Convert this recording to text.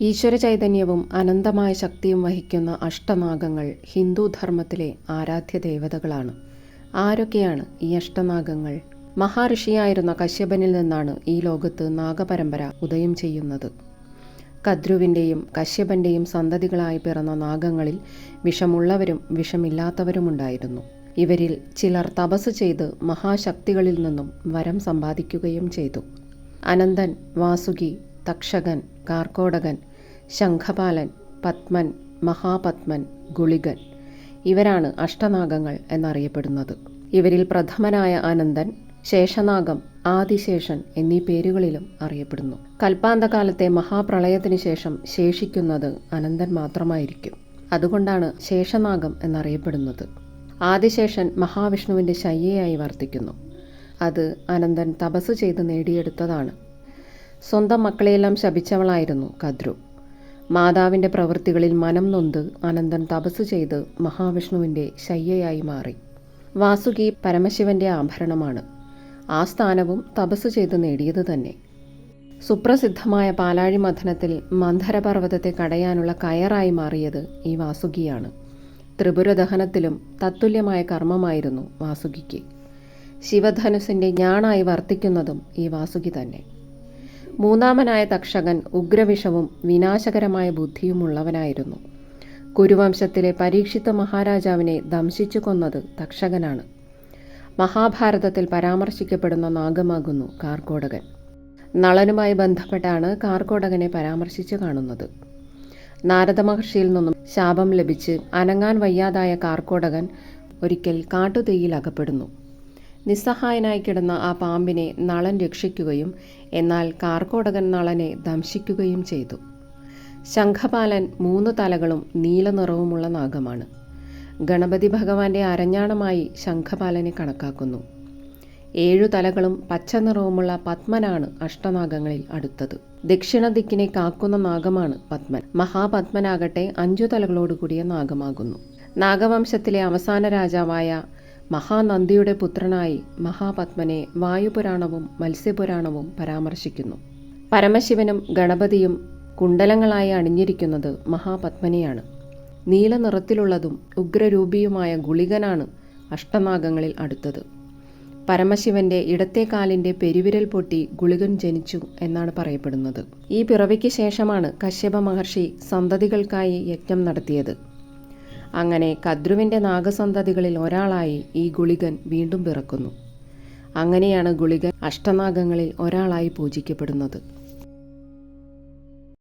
ഈശ്വര ചൈതന്യവും അനന്തമായ ശക്തിയും വഹിക്കുന്ന അഷ്ടനാഗങ്ങൾ ഹിന്ദു ധർമ്മത്തിലെ ആരാധ്യ ദേവതകളാണ് ആരൊക്കെയാണ് ഈ അഷ്ടനാഗങ്ങൾ? മഹാഋഷിയായിരുന്ന കശ്യപനിൽ നിന്നാണ് ഈ ലോകത്ത് നാഗപരമ്പര ഉദയം ചെയ്യുന്നത്. കദ്രുവിന്റെയും കശ്യപന്റെയും സന്തതികളായി പിറന്ന നാഗങ്ങളിൽ വിഷമുള്ളവരും വിഷമില്ലാത്തവരുമുണ്ടായിരുന്നു. ഇവരിൽ ചിലർ തപസ് ചെയ്ത് മഹാശക്തികളിൽ നിന്നും വരം സമ്പാദിക്കുകയും ചെയ്തു. അനന്തൻ വാസുകി തക്ഷകൻ കാർക്കോടകൻ ശംഖപാലൻ പത്മൻ മഹാപത്മൻ ഗുളികൻ. ഇവരാണ് അഷ്ടനാഗങ്ങൾ എന്നറിയപ്പെടുന്നത്. ഇവരിൽ പ്രഥമനായ അനന്തൻ ശേഷനാഗം ആദിശേഷൻ എന്നീ പേരുകളിലും അറിയപ്പെടുന്നു. കൽപ്പാന്തകാലത്തെ മഹാപ്രളയത്തിന് ശേഷം ശേഷിക്കുന്നത് അനന്തൻ മാത്രമായിരിക്കും. അതുകൊണ്ടാണ് ശേഷനാഗം എന്നറിയപ്പെടുന്നത്. ആദിശേഷൻ മഹാവിഷ്ണുവിന്റെ ശയ്യയായി വർത്തിക്കുന്നു. അത് അനന്തൻ തപസ് ചെയ്ത് നേടിയെടുത്തതാണ്. സ്വന്തം മക്കളെയെല്ലാം ശപിച്ചവളായിരുന്നു കദ്രു മാതാവിന്റെ പ്രവൃത്തികളിൽ മനം നൊന്ത് അനന്തൻ തപസ് ചെയ്ത് മഹാവിഷ്ണുവിന്റെ ശയ്യയായി മാറി. വാസുകി പരമശിവന്റെ ആഭരണമാണ്. ആ സ്ഥാനവും തപസ് ചെയ്ത് നേടിയത് തന്നെ. സുപ്രസിദ്ധമായ പാലാഴി മഥനത്തിൽ മന്ധരപർവതത്തെ കടയാനുള്ള കയറായി മാറിയത് ഈ വാസുകിയാണ്. ത്രിപുരദഹനത്തിലും തത്തുല്യമായ കർമ്മമായിരുന്നു വാസുകിക്ക്. ശിവധനുസിന്റെ ഞാണായി വർത്തിക്കുന്നതും ഈ വാസുകി തന്നെ. മൂന്നാമനായ തക്ഷകൻ ഉഗ്രവിഷവും വിനാശകരമായ ബുദ്ധിയുമുള്ളവനായിരുന്നു. കുരുവംശത്തിലെ പരീക്ഷിത മഹാരാജാവിനെ ദംശിച്ചു കൊന്നത് തക്ഷകനാണ്. മഹാഭാരതത്തിൽ പരാമർശിക്കപ്പെടുന്ന നാഗമാകുന്നു കാർക്കോടകൻ. നളനുമായി ബന്ധപ്പെട്ടാണ് കാർക്കോടകനെ പരാമർശിച്ചു കാണുന്നത്. നാരദ മഹർഷിയിൽ നിന്നും ശാപം ലഭിച്ച് അനങ്ങാൻ വയ്യാതായ കാർക്കോടകൻ ഒരിക്കൽ കാട്ടുതീയിൽ അകപ്പെടുന്നു. നിസ്സഹായനായി കിടന്ന ആ പാമ്പിനെ നളൻ രക്ഷിക്കുകയും എന്നാൽ കാർക്കോടകൻ നളനെ ദംശിക്കുകയും ചെയ്തു. ശംഖപാലൻ മൂന്ന് തലകളും നീലനിറവുമുള്ള നാഗമാണ്. ഗണപതി ഭഗവാന്റെ അരഞ്ഞാണമായി ശംഖപാലനെ കണക്കാക്കുന്നു. ഏഴു തലകളും പച്ച നിറവുമുള്ള പത്മനാണ് അഷ്ടനാഗങ്ങളിൽ അടുത്തത്. ദക്ഷിണ ദിക്കിനെ കാക്കുന്ന നാഗമാണ് പത്മൻ. മഹാപത്മനാകട്ടെ അഞ്ചു തലകളോടുകൂടിയ നാഗമാകുന്നു. നാഗവംശത്തിലെ അവസാന രാജാവായ മഹാനന്ദിയുടെ പുത്രനായി മഹാപത്മനെ വായുപുരാണവും മത്സ്യപുരാണവും പരാമർശിക്കുന്നു. പരമശിവനും ഗണപതിയും കുണ്ടലങ്ങളായി അണിഞ്ഞിരിക്കുന്നത് മഹാപത്മനെയാണ്. നീല നിറത്തിലുള്ളതും ഉഗ്രരൂപിയുമായ ഗുളികനാണ് അഷ്ടനാഗങ്ങളിൽ അടുത്തത്. പരമശിവന്റെ ഇടത്തെ കാലിന്റെ പെരുവിരൽ പൊട്ടി ഗുളികൻ ജനിച്ചു എന്നാണ് പറയപ്പെടുന്നത്. ഈ പിറവിക്ക് ശേഷമാണ് കശ്യപ മഹർഷി സന്തതികൾക്കായി യജ്ഞം നടത്തിയത്. അങ്ങനെ കദ്രുവിന്റെ നാഗസന്തതികളിൽ ഒരാളായി ഈ ഗുളികൻ വീണ്ടും പിറക്കുന്നു. അങ്ങനെയാണ് ഗുളികൻ അഷ്ടനാഗങ്ങളിൽ ഒരാളായി പൂജിക്കപ്പെടുന്നത്.